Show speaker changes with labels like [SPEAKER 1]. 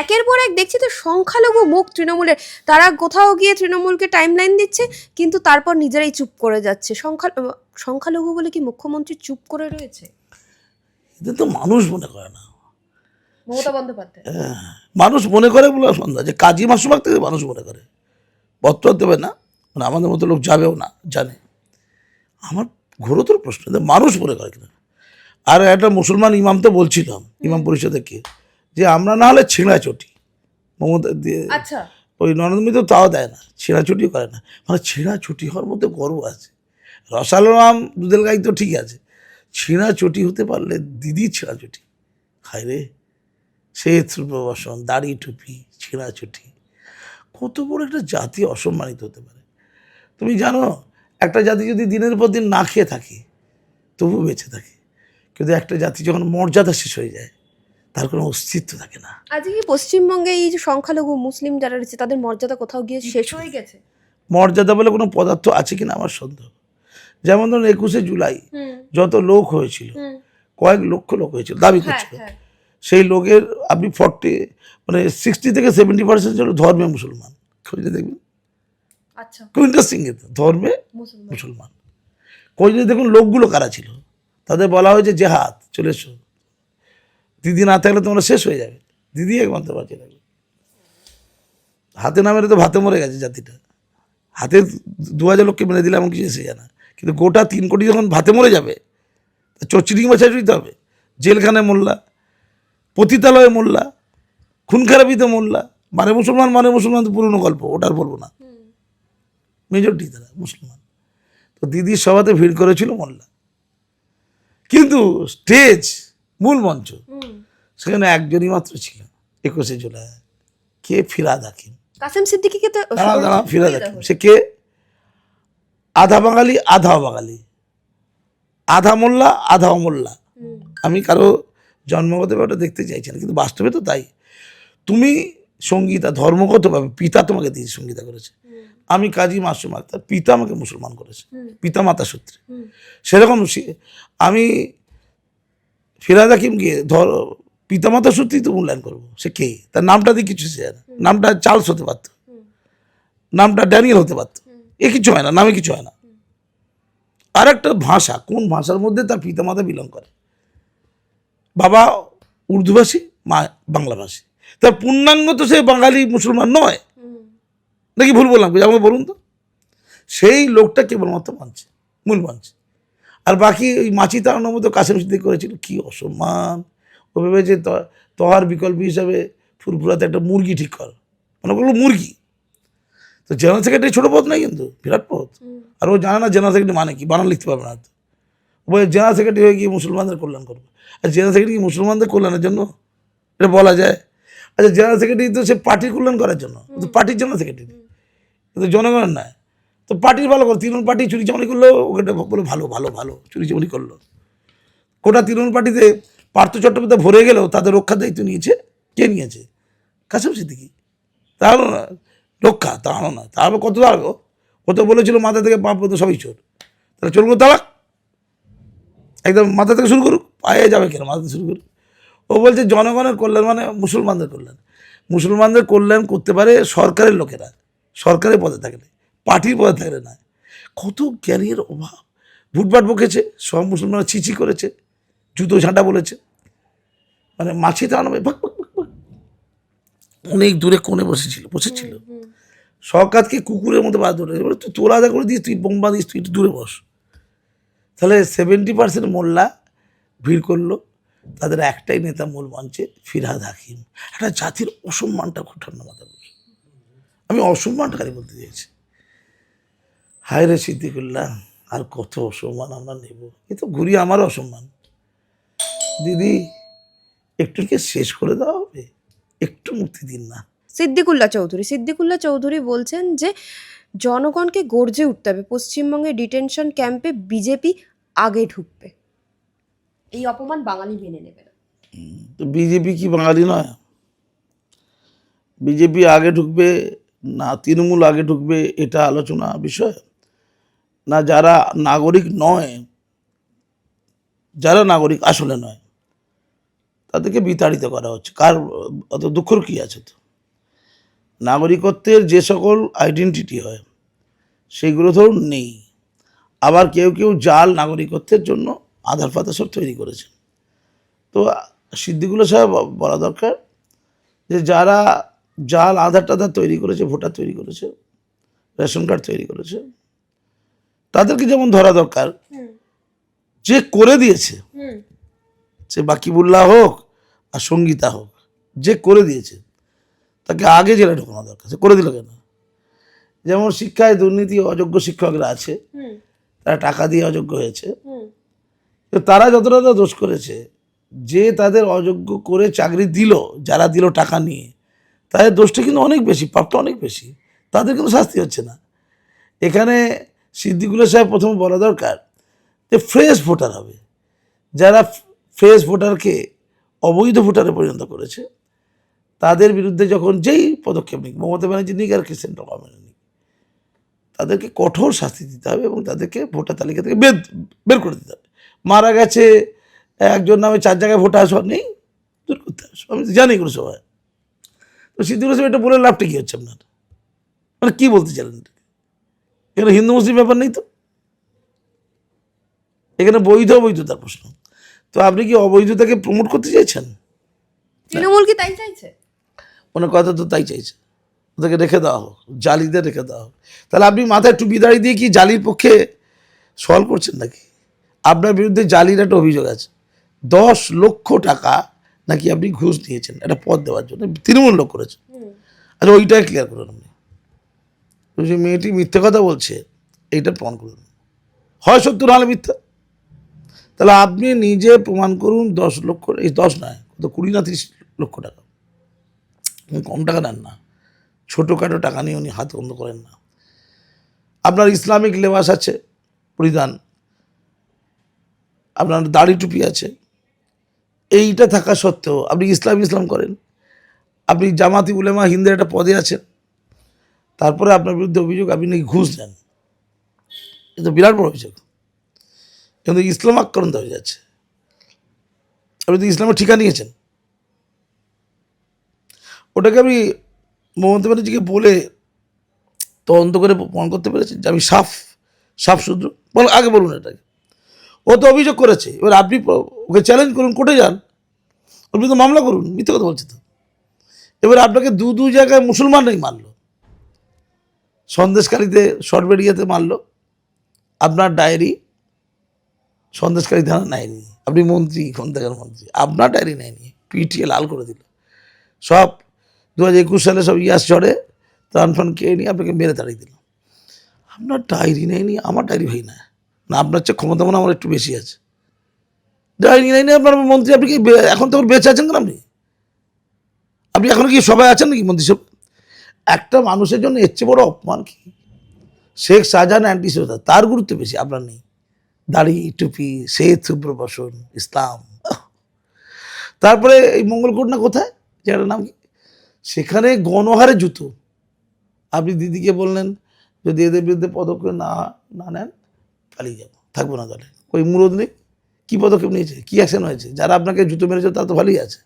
[SPEAKER 1] একের পর এক দেখছি তো সংখ্যালঘু মুখ তৃণমূলের। তারা কোথাও গিয়ে তৃণমূলকে টাইমলাইন দিচ্ছে কিন্তু তারপর নিজেরাই চুপ করে যাচ্ছে। সংখ্যা সংখ্যালঘু বলে কি মুখ্যমন্ত্রী চুপ করে রয়েছে?
[SPEAKER 2] এদের তো মানুষ মনে করে না।
[SPEAKER 1] মমতা বন্দ্যোপাধ্যায়।
[SPEAKER 2] মানুষ মনে করে বলে সন্ধ্যা যে কাজী মাসুমাক থেকে মানুষ মনে করে। বর্তমান দেবে না মানে আমাদের মতো লোক যাবেও না জানে। আমার ঘোরতর প্রশ্ন মানুষ মনে করে কিনা। আর একটা মুসলমান ইমাম তো বলছিলাম ইমাম পরিষদে কে। যে আমরা না হলে ছিঁড়া চটি মমতা দিয়ে
[SPEAKER 1] আচ্ছা।
[SPEAKER 2] ওই নরেন্দ্র তো তাও দেয় না ছেঁড়া ছুটিও করে না। মানে ছেঁড়া ছুটি হওয়ার মধ্যে গর্ব আছে। রসালাম দুধের গাই তো ঠিক আছে। ছেঁড়া চটি হতে পারলে দিদি ছেঁড়া চটি হায় রে সে প্রবাসন দাড়ি টুপি ছেঁড়া চটি কত বড় একটা জাতি অসম্মানিত হতে পারে। তুমি জানো একটা জাতি যদি দিনের পর দিন না খেয়ে থাকে তবু বেঁচে থাকে। কিন্তু একটা জাতি যখন মর্যাদা শেষ হয়ে যায় তার কোনো অস্তিত্ব থাকে না।
[SPEAKER 1] আজকে পশ্চিমবঙ্গে এই যে সংখ্যালঘু মুসলিম যারা রয়েছে তাদের মর্যাদা কোথাও গিয়ে শেষ হয়ে গেছে।
[SPEAKER 2] মর্যাদা বলে কোনো পদার্থ আছে কিনা আমার সন্দেহ। যেমন ধরুন একুশে জুলাই যত লোক হয়েছিল কয়েক লক্ষ লোক হয়েছিল দাবি
[SPEAKER 1] হ্যাঁ
[SPEAKER 2] করছিল।
[SPEAKER 1] হ্যাঁ।
[SPEAKER 2] সেই লোকের আপনি ফর্টি মানে সিক্সটি থেকে সেভেন্টি পার্সেন্ট ছিল ধর্মে মুসলমান। খুঁজলে দেখবেন
[SPEAKER 1] আচ্ছা।
[SPEAKER 2] খুব ইন্টারেস্টিং কিন্তু ধর্মে
[SPEAKER 1] মুসলমান।
[SPEAKER 2] মুসলমান। খুঁজলে দেখুন লোকগুলো কারা ছিল? তাদের বলা হয়েছে জেহাদ চলে এসো দিদি না থাকলে তোমরা শেষ হয়ে যাবে। দিদি একমাত্র বাঁচিয়ে থাকবে। হাতে না মেরে তো ভাতে মরে গেছে জাতিটা। হাতে দু হাজার লোককে মেরে দিলে এমন কিছু এসে যায় না। কিন্তু গোটা তিন কোটি যখন ভাতে মরে যাবে চচ্চিডিং বাছাই দিতে হবে। জেলখানায় মোল্লা, পতিতালয়ে মোল্লা খুন খারাপিতে মোল্লা মানে মুসলমান মানে মুসলমান তো পুরনো গল্প, ওটা বলব না। মেজরিটি তারা মুসলমান। তো দিদির সভাতে ভিড় করেছিল মোল্লা। কিন্তু স্টেজ মূল মঞ্চ। সেখানে একজনই মাত্র ছিল একুশে জুলাই। কে ফিরাদ হাকিম?
[SPEAKER 1] কাসেম সিদ্দিকিকে তো
[SPEAKER 2] দাঁড়া ফিরাদ হাকিম। সে কে? আধা বাঙালি আধা বাঙালি। আধা মোল্লা আধা অমোল্লা। আমি কারও জন্মগত ব্যাপারটা দেখতে চাইছি না কিন্তু বাস্তবে তো তাই। তুমি সঙ্গীতা ধর্মগতভাবে পিতা তোমাকে দিয়ে সঙ্গীতা করেছে। আমি কাজী মাসুম আক্তার পিতা আমাকে মুসলমান করেছে। পিতা মাতা সূত্রে। সেরকম আমি ফিরাদ হাকিমকে ধর পিতামাতা সূত্রেই তো মূল্যায়ন করব। সে কে? তার নামটা দিয়ে কিছু সে না। নামটা চার্লস হতে পারত। নামটা ড্যানিয়েল হতে পারত। এ কিছু হয় না নামে কিছু হয় না। আর একটা ভাষা কোন ভাষার মধ্যে তার পিতামাতা বিলং করে? বাবা উর্দুভাষী মা বাংলাভাষী। তার পূর্ণাঙ্গ তো সে বাঙালি মুসলমান নয়। নাকি ভুল বললাম? আমাকে বলুন তো। সেই লোকটা কেবলমাত্র মানছে মূল মানছে। আর বাকি ওই মাছি তাড়ানোর মতো সিদ্দিক করেছিল। কি অসম্মান। ও ভেবেছে তহার বিকল্প হিসাবে ফুরফুরাতে একটা মুরগি ঠিক কর। মানে বলল মুরগি। তো জেনারেল সেক্রেটারি ছোটো পথ নয় কিন্তু বিরাট
[SPEAKER 1] পথ
[SPEAKER 2] আর ও জানে না জেনারেল সেক্রেটারি মানে কি বানান লিখতে পারবে না তো বলে জেনারেল সেক্রেটারি হয়ে গিয়ে মুসলমানদের কল্যাণ করবে। আর জেনারেল সেক্রেটারি কি মুসলমানদের কল্যাণের জন্য? এটা বলা যায়। আচ্ছা জেনারেল সেক্রেটারি তো সে পার্টির কল্যাণ করার জন্য। পার্টির জেনারেল সেক্রেটারি। কিন্তু জনগণের নয় তো পার্টির ভালো করো তৃণমূল পার্টি চুরি চামড়ি করল, ওকে বলে ভালো ভালো ভালো, চুরি চামড়ি করল। গোটা তৃণমূল পার্টিতে পার্থ চট্টোপাধ্যায় ভরে গেলেও তাদের রক্ষার দায়িত্ব নিয়েছে। কে নিয়েছে? কাসেম সিদ্দিকি। তাহলে না, রক্ষা তাহলে না। তাহলে কত দাঁড়াবো ও তো বলেছিল মাথা থেকে পা পর্যন্ত সবই চোর। তাহলে চোর চলবো তালাক একদম মাথা থেকে শুরু করুক, পায়ে যাবে কেন মাথা থেকে শুরু করুক? ও বলছে, জনগণের কল্যাণ মানে মুসলমানদের কল্যাণ। মুসলমানদের কল্যাণ করতে পারে সরকারের লোকেরা, সরকারের পদে থাকলে। পার্টির পদে থাকলে না কত জ্ঞানের অভাব। ভুটভাট বকেছে সব মুসলমানরা ছিচি করেছে জুতো ঝাঁটা বলেছে। মানে মাছি তাড়ানো ভাগ ভাগ ভাগ ভাগ। অনেক দূরে কোণে বসেছিল বসেছিল। সরকারকে কুকুরের মধ্যে বাদ ধরে তুই তোর আদা করে দিস তুই বোম্বা দিস তুই একটু দূরে বস। তাহলে সেভেন্টি পার্সেন্ট মোল্লা ভিড় করল তাদের একটাই নেতা মূল মঞ্চে ফিরহাদ হাকিম। একটা জাতির অসম্মানটা ঠান্ডা মাথা আমি অসম্মানকারী বলতে চাইছি। হায় রে সিদ্দিকুল্লাহ আর কত অসম্মান আমরা নেব? এ তো ঘুরিয়ে আমার অসম্মান। দিদি একটু কি শেষ করে দেওয়া হবে? একটু মুক্তি দিন না।
[SPEAKER 1] সিদ্দিকুল্লাহ চৌধুরী সিদ্দিকুল্লাহ চৌধুরী বলছেন যে জনগণকে গর্জে উঠতে হবে। পশ্চিমবঙ্গে ডিটেনশন ক্যাম্পে বিজেপি আগে ঢুকবে। এই অপমান বাঙালি মেনে নেবে না।
[SPEAKER 2] তো বিজেপি কি বাঙালি নয়? বিজেপি আগে ঢুকবে না তৃণমূল আগে ঢুকবে এটা আলোচনা বিষয়? না যারা নাগরিক নয়, যারা নাগরিক আসলে নয়, তাদেরকে বিতাড়িত করা হচ্ছে। কার, অত দুঃখর কী আছে তো? নাগরিকত্বের যে সকল আইডেন্টিটি হয়, সেগুলো ধরুন নেই। আবার কেউ কেউ জাল নাগরিকত্বের জন্য আধার ফাধার সব তৈরি করেছে তো সিদ্দিকুল্লা সাহেব, বলা দরকার যে যারা জাল আধার টাধার তৈরি করেছে, ভোটার তৈরি করেছে, রেশন কার্ড তৈরি করেছে তাদেরকে যেমন ধরা দরকার যে করে দিয়েছে সে বাকিবুল্লাহ হোক আর সঙ্গীতা হোক যে করে দিয়েছে তাকে আগে জেলে ঢোকানো দরকার। সে করে দিল কেন? যেমন শিক্ষায় দুর্নীতি অযোগ্য শিক্ষকরা আছে তারা টাকা দিয়ে অযোগ্য হয়েছে। তো তারা যতটা দোষ করেছে যে তাদের অযোগ্য করে চাকরি দিল যারা দিল টাকা নিয়ে তাদের দোষটা কিন্তু অনেক বেশি পাপটা অনেক বেশি তাদের কিন্তু শাস্তি হচ্ছে না। এখানে সিদ্দিকুল্লা সাহেব প্রথমে বলা দরকার যে ফ্রেশ ভোটার হবে। যারা ফ্রেশ ভোটারকে অবৈধ ভোটারে পরিণত করেছে, তাদের বিরুদ্ধে যখন যেই পদক্ষেপ নিক, মমতা ব্যানার্জি নিক আর গভর্নমেন্ট নিক, তাদেরকে কঠোর শাস্তি দিতে হবে এবং তাদেরকে ভোটার তালিকা থেকে বের বের করে দিতে হবে। মারা গেছে, একজন নামে চার জায়গায় ভোটার সব নেই, দূর করতে হবে। আমি জানি কোনো সবাই তো সিদ্দিকুল্লা সাহেব এটা বলে লাভটা কী হচ্ছে আপনার? মানে কী বলতে চাইলেন? এখানে হিন্দু মুসলিম ব্যাপার নেই তো। এখানে বৈধ অবৈধতার প্রশ্ন। তো আপনি কি অবৈধতাকে প্রমোট করতে চাইছেন?
[SPEAKER 1] তৃণমূল কি তাই চাইছে?
[SPEAKER 2] ওনার কথা তো তাই চাইছে। ওদেরকে রেখে দেওয়া হোক জালিদের রেখে দেওয়া হোক। তাহলে আপনি মাথায় টুপি দাঁড়িয়ে দিয়ে কি জালির পক্ষে সওয়াল করছেন নাকি? আপনার বিরুদ্ধে জালির একটা অভিযোগ আছে। দশ লক্ষ টাকা নাকি আপনি ঘুষ দিয়েছেন একটা পদ দেওয়ার জন্য। তৃণমূল লোক করেছেন আচ্ছা ওইটাই ক্লিয়ার করুন আপনি। যে মেয়েটি মিথ্যে কথা বলছে, এইটা প্রমাণ করুন। হয় সত্য নাহলে মিথ্যা? তাহলে আপনি নিজে প্রমাণ করুন, দশ লক্ষ, এই দশ নয়, কত কুড়ি না তিরিশ লক্ষ টাকা। উনি কম টাকা নেন না, ছোটোখাটো টাকা নিয়ে উনি হাত বন্ধ করেন না। আপনার ইসলামিক লেবাস আছে পরিধান আপনার দাড়ি টুপি আছে। এইটা থাকা সত্ত্বেও আপনি ইসলাম ইসলাম করেন। আপনি জামাতি উলেমা হিন্দের একটা পদে আছেন। তারপরে আপনার বিরুদ্ধে অভিযোগ আপনি নাকি ঘুষ দেন। এ তো বিরাট বড় অভিযোগ। কিন্তু ইসলাম আক্রান্ত হয়ে যাচ্ছে। আপনি তো ইসলামের ঠিকা নিয়েছেন ওটাকে আমি মমতা ব্যানার্জিকে বলে তদন্ত করে প্রমাণ করতে পেরেছেন যে আমি সাফ সাফ শুদ্ধ বল, আগে বলুন এটাকে। ও তো অভিযোগ করেছে। এবার আপনি ওকে চ্যালেঞ্জ করুন, কোর্টে যান। ওর বিরুদ্ধে মামলা করুন, মিথ্যে কথা বলছে তো। এবার আপনাকে দু দু জায়গায় মুসলমানরাই মারলো সন্দেশকারীতে সরবেরিয়াতে মারলো। আপনার ডায়েরি সন্দেশকারী থানা নেয়নি। আপনি মন্ত্রী খন্দাকার মন্ত্রী। আপনার ডায়েরি নেয়নি। পিটিএ লাল করে দিল। সব দু হাজার একুশ সালে সব ইয়াস চড়ে ত্রাণ ফান খেয়ে নিয়ে আপনাকে মেরে তাড়িয়ে দিল। আপনার ডায়েরি নেয়নি, আমার ডায়েরি ভাই না না, আপনার চেয়ে ক্ষমতা মনে আমার একটু বেশি আছে। ডায়েরি নেয়নি আপনার মন্ত্রী, আপনি কি এখন তো বেঁচে আছেন কেন আপনি? আপনি এখনও কি সবাই আছেন নাকি মন্ত্রিসভ একটা মানুষের জন্য এর চেয়ে বড় অপমান কি? শেখ শাহজাহান অ্যান্টি তার গুরুত্ব বেশি, আপনার নেই। দাড়ি, টুপি শ্বেত শুভ্র বসন, ইসলাম। তারপরে এই মঙ্গলকোট না কোথায়? জায়গাটার নাম কি? সেখানে গণহারে জুতো। আপনি দিদিকে বললেন, যদি এদের বিরুদ্ধে পদক্ষেপ না না নেন, পালিয়ে যাব। থাকব না দলে। ওই মুরদ নেই। কী পদক্ষেপ নিয়েছে? কী অ্যাকশন হয়েছে? যারা আপনাকে জুতো মেরেছে, তারা তো ভালোই আছে।